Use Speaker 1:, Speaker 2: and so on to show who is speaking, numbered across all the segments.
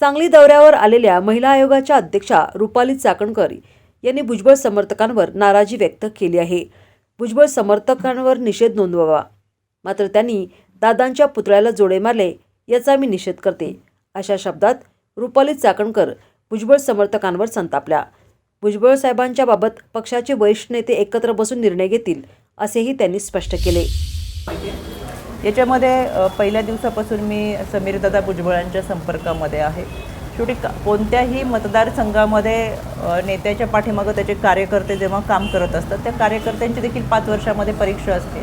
Speaker 1: सांगली दौऱ्यावर आलेल्या महिला आयोगाच्या अध्यक्षा रुपाली चाकणकर यांनी भुजबळ समर्थकांवर नाराजी व्यक्त केली आहे. भुजबळ समर्थकांवर निषेध नोंदवावा. मात्र त्यांनी दादांच्या पुतळ्याला जोडे मारले याचा मी निषेध करते. अशा शब्दात रुपाली चाकणकर भुजबळ समर्थकांवर संतापल्या. भुजबळ साहेबांच्या बाबत पक्षाचे वरिष्ठ नेते एकत्र बसून निर्णय घेतील असेही त्यांनी स्पष्ट केले.
Speaker 2: याच्यामध्ये पहिल्या दिवसापासून मी समीरदादा भुजबळांच्या संपर्कामध्ये आहे. शेवटी का कोणत्याही मतदारसंघामध्ये नेत्याच्या पाठीमागं त्याचे कार्यकर्ते जेव्हा काम करत असतात त्या कार्यकर्त्यांची देखील पाच वर्षामध्ये परीक्षा असते.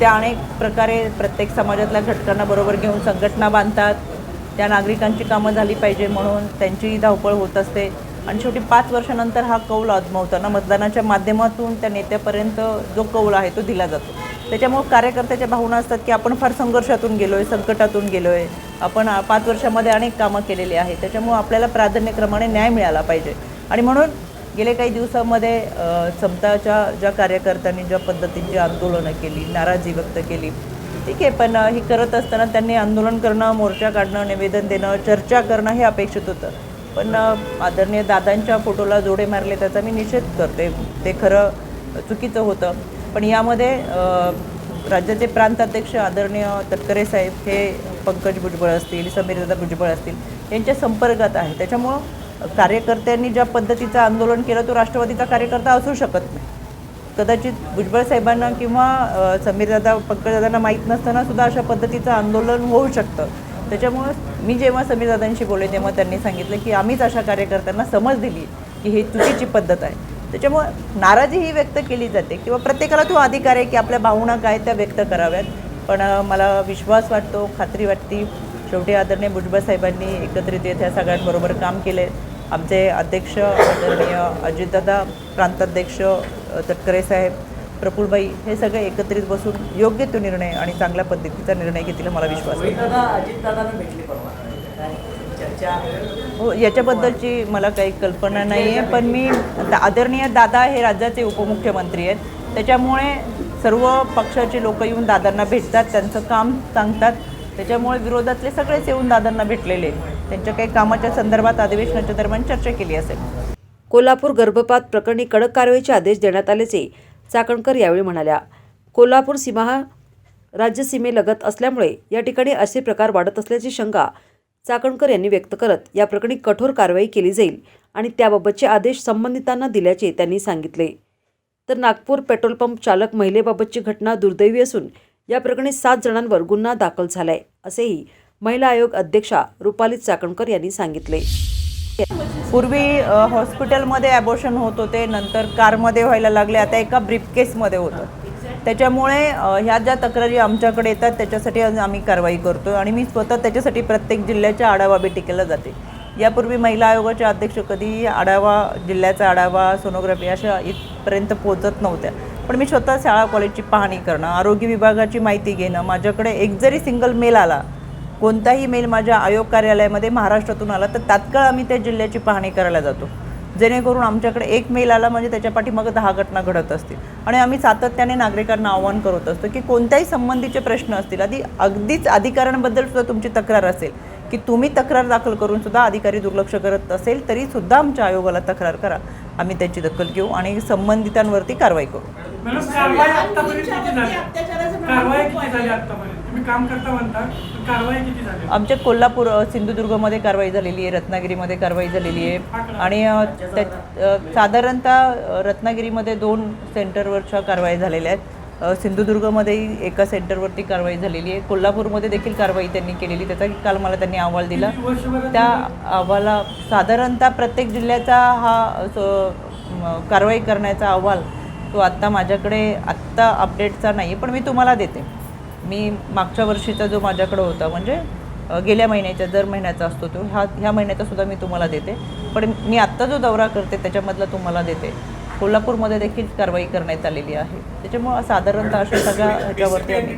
Speaker 2: त्या अनेक प्रकारे प्रत्येक समाजातल्या घटकांना बरोबर घेऊन संघटना बांधतात. त्या नागरिकांची कामं झाली पाहिजे म्हणून त्यांची धावपळ होत असते. आणि शेवटी पाच वर्षानंतर हा कौल आजमावताना मतदानाच्या माध्यमातून त्या नेत्यापर्यंत जो कौल आहे तो दिला जातो. त्याच्यामुळे कार्यकर्त्याच्या भावना असतात की आपण फार संघर्षातून गेलो आहे संकटातून गेलो आहे आपण पाच वर्षामध्ये अनेक कामं केलेली आहेत. त्याच्यामुळे आपल्याला प्राधान्यक्रमाने न्याय मिळाला पाहिजे. आणि म्हणून गेले काही दिवसामध्ये समताच्या ज्या कार्यकर्त्यांनी ज्या पद्धतीची आंदोलनं केली नाराजी व्यक्त केली ठीक आहे पण हे करत असताना त्यांनी आंदोलन करणं मोर्चा काढणं निवेदन देणं चर्चा करणं हे अपेक्षित होतं. पण आदरणीय दादांच्या फोटोला जोडे मारले त्याचा मी निषेध करते. ते खरं चुकीचं होतं. पण यामध्ये राज्याचे प्रांताध्यक्ष आदरणीय तटकरे साहेब हे पंकज भुजबळ असतील समीरदादा भुजबळ असतील यांच्या संपर्कात आहे. त्याच्यामुळं कार्यकर्त्यांनी ज्या पद्धतीचं आंदोलन केलं तो राष्ट्रवादीचा कार्यकर्ता असू शकत नाही. कदाचित भुजबळ साहेबांना किंवा समीरदादा पंकजदादांना माहीत नसताना सुद्धा अशा पद्धतीचं आंदोलन होऊ शकतं. त्याच्यामुळं मी जेव्हा समीरदादांशी बोलले तेव्हा त्यांनी सांगितलं की आम्हीच अशा कार्यकर्त्यांना समज दिली की ही चुकीची पद्धत आहे. त्याच्यामुळं नाराजी ही व्यक्त केली जाते किंवा प्रत्येकाला तो अधिकार आहे की आपल्या भावना काय त्या व्यक्त कराव्यात. पण मला विश्वास वाटतो खात्री वाटती. शेवटी आदरणीय भुजबळ साहेबांनी एकत्रित येत ह्या सगळ्यांबरोबर काम केले. आमचे अध्यक्ष आदरणीय अजितदादा प्रांताध्यक्ष तटकरे साहेब प्रफुलबाई हे सगळे एकत्रित बसून योग्य तो निर्णय आणि चांगल्या पद्धतीचा निर्णय घेतील मला विश्वास आहे. हो याच्याबद्दलची मला काही कल्पना नाही आहे पण मी दा- आदरणीय दादा हे राज्याचे उपमुख्यमंत्री आहेत. त्याच्यामुळे सर्व पक्षाचे लोक येऊन दादांना भेटतात त्यांचं काम सांगतात. त्याच्यामुळे विरोधातले सगळेच येऊन दादांना भेटलेले त्यांच्या काही कामाच्या संदर्भात अधिवेशनाच्या दरम्यान चर्चा केली असेल.
Speaker 1: कोल्हापूर गर्भपात प्रकरणी कडक कारवाईचे आदेश देण्यात आल्याचे चाकणकर यावेळी म्हणाल्या. कोल्हापूर सीमा हा राज्य सीमेलगत असल्यामुळे या ठिकाणी असे प्रकार वाढत असल्याची शंका चाकणकर यांनी व्यक्त करत या प्रकरणी कठोर कारवाई केली जाईल आणि त्याबाबतचे आदेश संबंधितांना दिल्याचे त्यांनी सांगितले. तर नागपूर पेट्रोल पंप चालक महिलेबाबतची घटना दुर्दैवी असून या प्रकरणी सात जणांवर गुन्हा दाखल झालाय असेही महिला आयोग अध्यक्षा रुपाली चाकणकर यांनी सांगितले.
Speaker 2: पूर्वी हॉस्पिटलमध्ये ॲबॉर्शन होत होते नंतर कारमध्ये व्हायला लागले आता एका ब्रीफकेसमध्ये होतं. त्याच्यामुळे ह्या ज्या तक्रारी आमच्याकडे येतात त्याच्यासाठी आज आम्ही कारवाई करतो आणि मी स्वतः त्याच्यासाठी प्रत्येक जिल्ह्याच्या आढावा बैठकीला जाते. यापूर्वी महिला आयोगाचे अध्यक्ष कधीही आढावा जिल्ह्याचा आढावा सोनोग्राफी अशा इथपर्यंत पोहोचत नव्हत्या. पण मी स्वतः शाळा कॉलेजची पाहणी करणं आरोग्य विभागाची माहिती घेणं माझ्याकडे एक जरी सिंगल मेल आला कोणताही मेल माझ्या आयोग कार्यालयामध्ये महाराष्ट्रातून आला तर तात्काळ आम्ही त्या जिल्ह्याची पाहणी करायला जातो. जेणेकरून आमच्याकडे एक मेल आला म्हणजे त्याच्या पाठीमागं दहा घटना घडत असतील. आणि आम्ही सातत्याने नागरिकांना आव्हान करत असतो की कोणत्याही संबंधीचे प्रश्न असतील आधी अगदीच अधिकाऱ्यांबद्दल सुद्धा तुमची तक्रार असेल की तुम्ही तक्रार दाखल करून सुद्धा अधिकारी दुर्लक्ष करत असेल तरी सुद्धा आमच्या आयोगाला तक्रार करा. आम्ही त्याची दखल घेऊ आणि संबंधितांवरती कारवाई करू.
Speaker 3: तुम्ही काम करता म्हणता कारवाई किती झाली?
Speaker 2: आमच्या कोल्हापूर सिंधुदुर्गमध्ये कारवाई झालेली आहे रत्नागिरीमध्ये कारवाई झालेली आहे. आणि त्या साधारणतः रत्नागिरीमध्ये दोन सेंटरवरच्या कारवाई झालेल्या आहेत. सिंधुदुर्गमध्येही एका सेंटरवरती कारवाई झालेली आहे. कोल्हापूरमध्ये देखील कारवाई त्यांनी केलेली. त्याचा काल मला त्यांनी अहवाल दिला. त्या अहवाला साधारणतः प्रत्येक जिल्ह्याचा हा कारवाई करण्याचा अहवाल तो आत्ता माझ्याकडे आत्ता अपडेटचा नाही पण मी तुम्हाला देते. मी मागच्या वर्षीचा जो माझ्याकडं होता म्हणजे गेल्या महिन्याच्या दर महिन्याचा असतो तो ह्या ह्या महिन्याचा सुद्धा मी तुम्हाला देते. पण मी आत्ता जो दौरा करते त्याच्यामधला तुम्हाला देते. कोल्हापूरमध्ये देखील कारवाई करण्यात आलेली आहे. त्याच्यामुळं साधारणतः अशा सगळ्या ह्याच्यावरती आम्ही